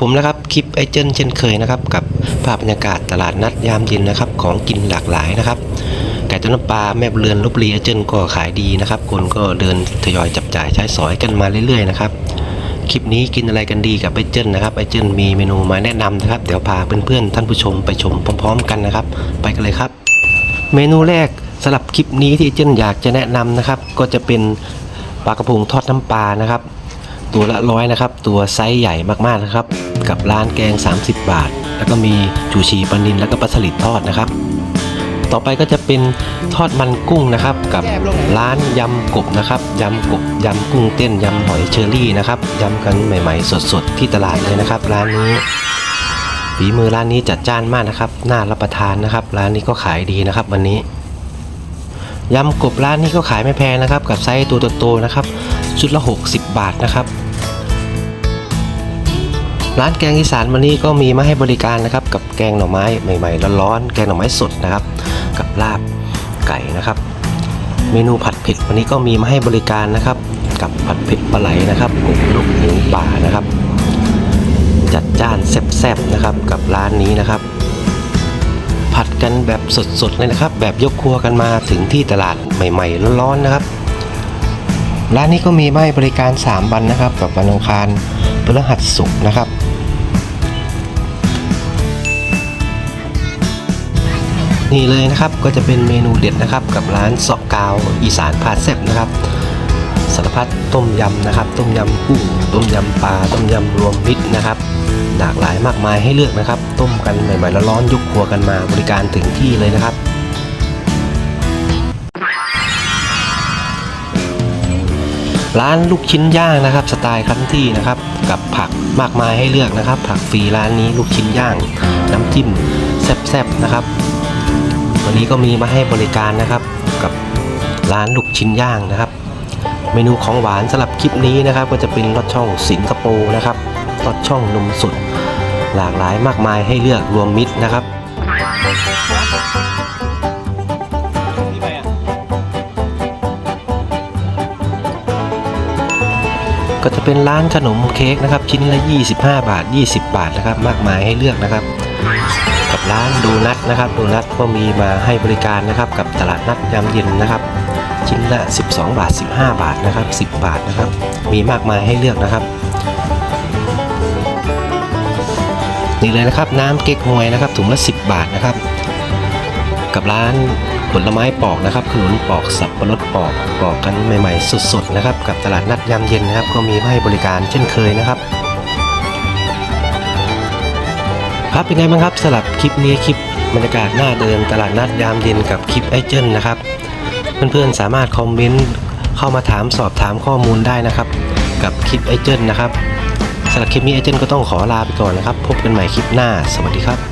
ผมนะครับคลิปไอเจนเช่นเคยนะครับกับภาพบรรยากาศตลาดนัดยามเย็นนะครับของกินหลากหลายนะครับไก่ต้นน้ำปลาแม่บุญเรือนลบบุรีไอเจนก็ขายดีนะครับคนก็เดินทยอยจับจ่ายใช้สอยกันมาเรื่อยๆนะครับคลิปนี้กินอะไรกันดีกับไอเจนนะครับไอเจนมีเมนูมาแนะนำนะครับเดี๋ยวพาเพื่อนๆท่านผู้ชมไปชมพร้อม ๆ กันนะครับ ไปกันเลยครับ เมนูแรกสำหรับคลิปนี้ที่ไอเจนอยากจะแนะนำนะครับก็จะเป็นปลากระพงทอดน้ำปลานะครับตัวละร้อยนะครับ ตัวไซส์ใหญ่มากๆนะครับ กับร้านแกง 30 บาท แล้วก็มีจูชีปลานินแล้วก็ปลาสลิดทอดนะครับ ต่อไปก็จะเป็นทอดมันกุ้งนะครับ กับร้านยำกบนะครับยำกบยำกุ้งเต้นยำหอยเชอรี่นะครับยำกันใหม่ ๆ สดๆที่ตลาดเลยนะครับ ร้านนี้ฝีมือร้านนี้จัดจ้านมากนะครับน่ารับประทานนะครับ ร้านนี้ก็ขายดีนะครับ วันนี้ยำกบร้านนี้ก็ขายไม่แพงนะครับ กับไซส์ตัวโตๆนะครับชุดละ 60 บาทนะครับ ร้านแกงอีสานวันนี้ก็มีมาให้บริการนะครับ กับแกงหน่อไม้ใหม่ๆร้อนๆแกงหน่อไม้สดนะครับ กับลาบไก่นะครับ เมนูผัดเผ็ดวันนี้ก็มีมาให้บริการนะครับ กับผัดเผ็ดปลาไหลนะครับกบลูกหมูป่านะครับ จัดจ้านแซ่บๆนะครับกับร้านนี้นะครับ ผัดกันแบบสดๆเลยนะครับ แบบยกครัวกันมาถึงที่ตลาดใหม่ๆร้อนๆนะครับร้านนี้ก็มีมาให้บริการ 3 วันนะครับ กับวันอังคาร ฤหัสศุกร์นะครับ นี่เลยนะครับก็จะเป็นเมนูเด็ดนะครับ กับร้านสาะกาวอีสานพาแซ่บนะครับสารพัดต้มยำนะครับ ต้มยำกุ้งต้มยำปลาต้มยำรวมมิตรนะครับ หลากหลายมากมายให้เลือกนะครับ ต้มกันใหม่ๆแล้วร้อนยกครัวกันมาบริการถึงที่เลยนะครับ ร้านลูกชิ้นย่างนะครับ สไตล์คันที่นะครับ กับผักมากมายให้เลือกนะครับ ผักฟรีร้านนี้ลูกชิ้นย่าง น้ำจิ้มแซ่บๆนะครับ วันนี้ก็มีมาให้บริการนะครับกับร้านลูกชิ้นย่างนะครับ เมนูของหวานสำหรับคลิปนี้นะครับ ก็จะเป็นรสช่องสิงคโปร์นะครับรสช่องนมสดหลากหลายมากมายให้เลือกรวมมิตรนะครับ ก็จะเป็นร้านขนมเค้กนะครับชิ้นละ 25 บาท 20 บาทนะครับ มากมายให้เลือกนะครับ กับร้านดูนัทนะครับดูนัทก็มีมาให้บริการนะครับ กับตลาดนัดยามเย็นนะครับ ชิ้นละ 12 บาท 15 บาทนะครับ 10 บาทนะครับ มีมากมายให้เลือกนะครับนี่เลยนะครับน้ำเก๊กฮวยนะครับถุงละ 10 บาทนะครับ กับร้านผลไม้ปอกนะครับขนุนปอกสับปะรดปอกปอกกันใหม่ๆสดๆนะครับ กับตลาดนัดยามเย็นนะครับ ก็มีให้บริการเช่นเคยนะครับ ครับเป็นไงบ้างครับสำหรับคลิปนี้คลิปบรรยากาศหน้าเดินตลาดนัดยามเย็นกับคลิปไอเจนนะครับ เพื่อนๆสามารถคอมเมนต์เข้ามาถามสอบถามข้อมูลได้นะครับ กับคลิปไอเจนนะครับสำหรับคลิปนี้ไอเจนก็ต้องขอลาไปก่อนนะครับ พบกันใหม่คลิปหน้า สวัสดีครับ